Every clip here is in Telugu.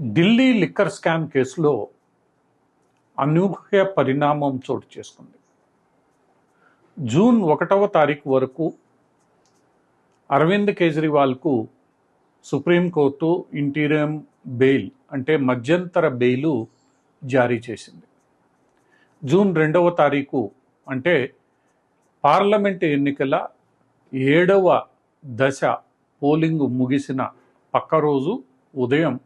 ఢిల్లీ లిక్కర్ స్కామ్ కేసులో అనూహ్య పరిణామం చోటు చేసుకుంది. జూన్ ఒకటవ తారీఖు వరకు అరవింద్ కేజ్రీవాల్కు సుప్రీంకోర్టు ఇంటీరియం బెయిల్ అంటే మధ్యంతర బెయిలు జారీ చేసింది. జూన్ రెండవ తారీఖు అంటే పార్లమెంట్ ఎన్నికల ఏడవ దశ పోలింగ్ ముగిసిన పక్క రోజు ఉదయం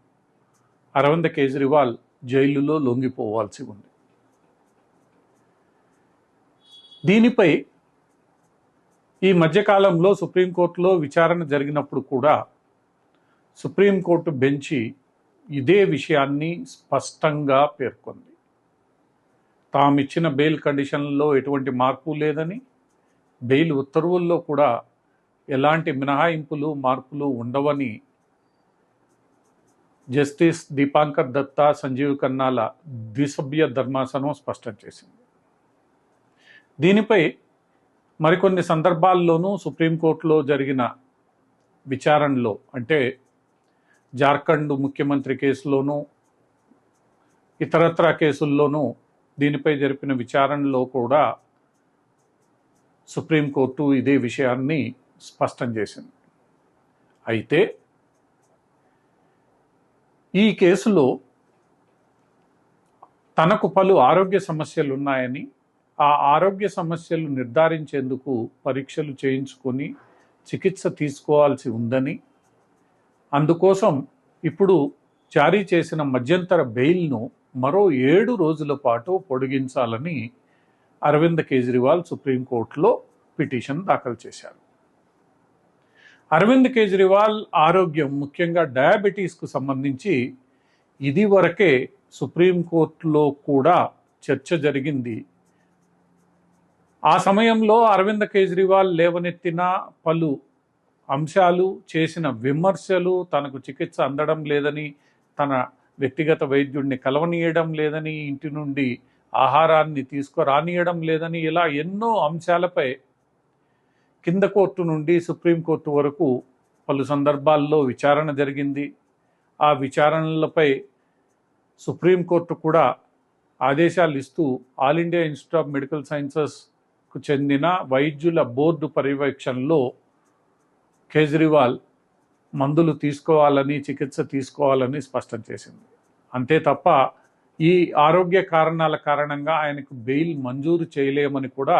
అరవింద్ కేజ్రీవాల్ జైలులో లొంగిపోవాల్సి ఉంది. దీనిపై ఈ మధ్యకాలంలో సుప్రీంకోర్టులో విచారణ జరిగినప్పుడు కూడా సుప్రీంకోర్టు బెంచి ఇదే విషయాన్ని స్పష్టంగా పేర్కొంది. తామిచ్చిన బెయిల్ కండిషన్లలో ఎటువంటి మార్పు లేదని బెయిల్ ఉత్తర్వుల్లో కూడా ఎలాంటి మినహాయింపులు మార్పులు ఉండవని జస్టిస్ దీపాంకర్ దత్తా సంజీవ్ ఖన్నాల ద్విసభ్య ధర్మాసనం స్పష్టం చేసింది. దీనిపై మరికొన్ని సందర్భాల్లోనూ సుప్రీంకోర్టులో జరిగిన విచారణలో అంటే జార్ఖండ్ ముఖ్యమంత్రి కేసులోనూ ఇతరత్ర కేసుల్లోనూ దీనిపై జరిపిన విచారణలో కూడా సుప్రీంకోర్టు ఇదే విషయాన్ని స్పష్టం చేసింది. అయితే ఈ కేసులో తనకు పలు ఆరోగ్య సమస్యలు ఉన్నాయని ఆ ఆరోగ్య సమస్యలు నిర్ధారించేందుకు పరీక్షలు చేయించుకొని చికిత్స తీసుకోవాల్సి ఉందని అందుకోసం ఇప్పుడు జారీ చేసిన మధ్యంతర బెయిల్ను మరో ఏడు రోజుల పాటు పొడిగించాలని అరవింద్ కేజ్రీవాల్ సుప్రీంకోర్టులో పిటిషన్ దాఖలు చేశారు. అరవింద్ కేజ్రీవాల్ ఆరోగ్యం ముఖ్యంగా డయాబెటీస్కు సంబంధించి ఇది వరకే సుప్రీంకోర్టులో కూడా చర్చ జరిగింది. ఆ సమయంలో అరవింద్ కేజ్రీవాల్ లేవనెత్తిన పలు అంశాలు చేసిన విమర్శలు తనకు చికిత్స అందడం లేదని తన వ్యక్తిగత వైద్యుడిని కలవనీయడం లేదని ఇంటి నుండి ఆహారాన్ని తీసుకురానియడం లేదని ఇలా ఎన్నో అంశాలపై కింద కోర్టు నుండి సుప్రీంకోర్టు వరకు పలు సందర్భాల్లో విచారణ జరిగింది. ఆ విచారణలపై సుప్రీంకోర్టు కూడా ఆదేశాలు ఇస్తూ All India Institute of Medical సైన్సెస్కు చెందిన వైద్యుల బోర్డు పర్యవేక్షణలో కేజ్రీవాల్ మందులు తీసుకోవాలని చికిత్స తీసుకోవాలని స్పష్టం చేసింది. అంతే తప్ప ఈ ఆరోగ్య కారణాల కారణంగా ఆయనకు బెయిల్ మంజూరు చేయలేమని కూడా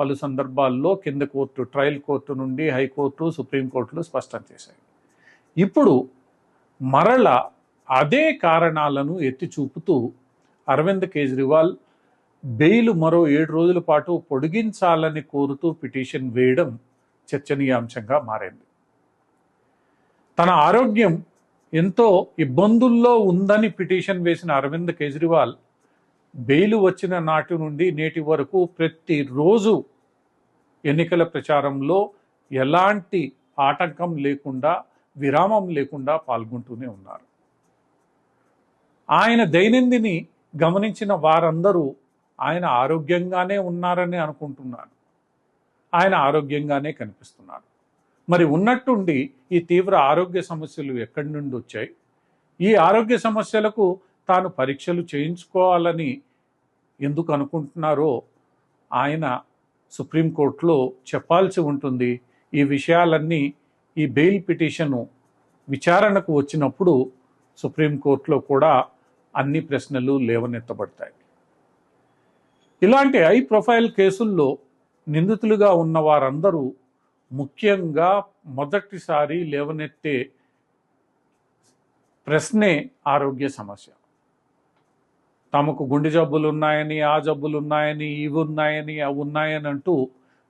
పలు సందర్భాల్లో కింద కోర్టు ట్రయల్ కోర్టు నుండి హైకోర్టు సుప్రీంకోర్టులు స్పష్టం చేశాయి. ఇప్పుడు మరల అదే కారణాలను ఎత్తి చూపుతూ అరవింద్ కేజ్రీవాల్ బెయిల్ మరో ఏడు రోజుల పాటు పొడిగించాలని కోరుతూ పిటిషన్ వేయడం చర్చనీయాంశంగా మారింది. తన ఆరోగ్యం ఎంతో ఇబ్బందుల్లో ఉందని పిటిషన్ వేసిన అరవింద్ కేజ్రీవాల్ బెయిలు వచ్చిన నాటి నుండి నేటి వరకు ప్రతిరోజు ఎన్నికల ప్రచారంలో ఎలాంటి ఆటంకం లేకుండా విరామం లేకుండా పాల్గొంటూనే ఉన్నారు. ఆయన దైనందిని గమనించిన వారందరూ ఆయన ఆరోగ్యంగానే ఉన్నారని అనుకుంటున్నారు. ఆయన ఆరోగ్యంగానే కనిపిస్తున్నారు. మరి ఉన్నట్టుండి ఈ తీవ్ర ఆరోగ్య సమస్యలు ఎక్కడి నుండి వచ్చాయి? ఈ ఆరోగ్య సమస్యలకు తాను పరీక్షలు చేయించుకోవాలని ఎందుకు అనుకుంటున్నారో ఆయన సుప్రీంకోర్టులో చెప్పాల్సి ఉంటుంది. ఈ విషయాలన్నీ ఈ బెయిల్ పిటిషను విచారణకు వచ్చినప్పుడు సుప్రీంకోర్టులో కూడా అన్ని ప్రశ్నలు లేవనెత్తబడతాయి. ఇలాంటి హై ప్రొఫైల్ కేసుల్లో నిందితులుగా ఉన్న వారందరూ ముఖ్యంగా మొదటిసారి లేవనెత్తే ప్రశ్నే ఆరోగ్య సమస్య. తమకు గుండె జబ్బులు ఉన్నాయని ఆ జబ్బులు ఉన్నాయని ఇవి ఉన్నాయని అవి ఉన్నాయని అంటూ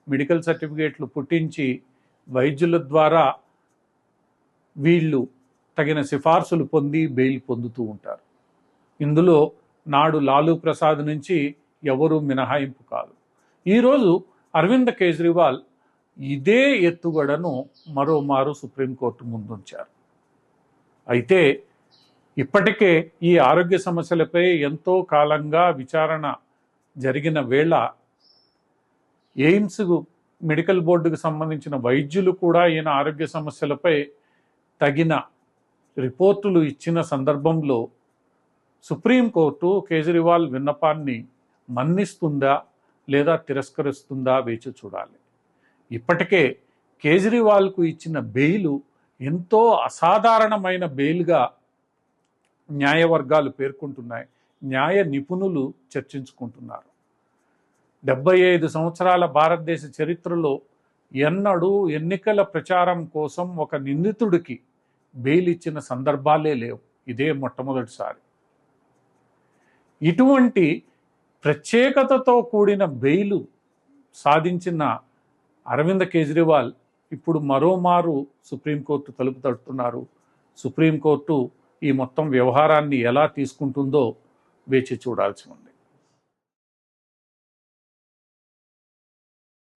మెడికల్ సర్టిఫికేట్లు పుట్టించి వైద్యుల ద్వారా వీళ్ళు తగిన సిఫార్సులు పొంది బెయిల్ పొందుతూ ఉంటారు. ఇందులో నాడు లాలూ ప్రసాద్ నుంచి ఎవరు మినహాయింపు కాదు. ఈరోజు అరవింద్ కేజ్రీవాల్ ఇదే ఎత్తుగడను మరోమారు సుప్రీంకోర్టు ముందుంచారు. అయితే ఇప్పటికే ఈ ఆరోగ్య సమస్యలపై ఎంతో కాలంగా విచారణ జరిగిన వేళ ఎయిమ్స్ మెడికల్ బోర్డుకు సంబంధించిన వైద్యులు కూడా ఈయన ఆరోగ్య సమస్యలపై తగిన రిపోర్టులు ఇచ్చిన సందర్భంలో సుప్రీంకోర్టు కేజ్రీవాల్ విన్నపాన్ని మన్నిస్తుందా లేదా తిరస్కరిస్తుందా వేచి చూడాలి. ఇప్పటికే కేజ్రీవాల్కు ఇచ్చిన బెయిలు ఎంతో అసాధారణమైన బెయిల్గా న్యాయవర్గాలు పేర్కొంటున్నాయి. న్యాయ నిపుణులు చర్చించుకుంటున్నారు. డెబ్బై ఐదు సంవత్సరాల భారతదేశ చరిత్రలో ఎన్నడూ ఎన్నికల ప్రచారం కోసం ఒక నిందితుడికి బెయిల్ ఇచ్చిన సందర్భాలే లేవు. ఇదే మొట్టమొదటిసారి. ఇటువంటి ప్రత్యేకతతో కూడిన బెయిలు సాధించిన అరవింద్ కేజ్రీవాల్ ఇప్పుడు మరోమారు సుప్రీంకోర్టు తలుపు తడుతున్నారు సుప్రీంకోర్టు ఈ మొత్తం వ్యవహారాన్ని ఎలా తీసుకుంటుందో వేచి చూడాల్సి ఉంది.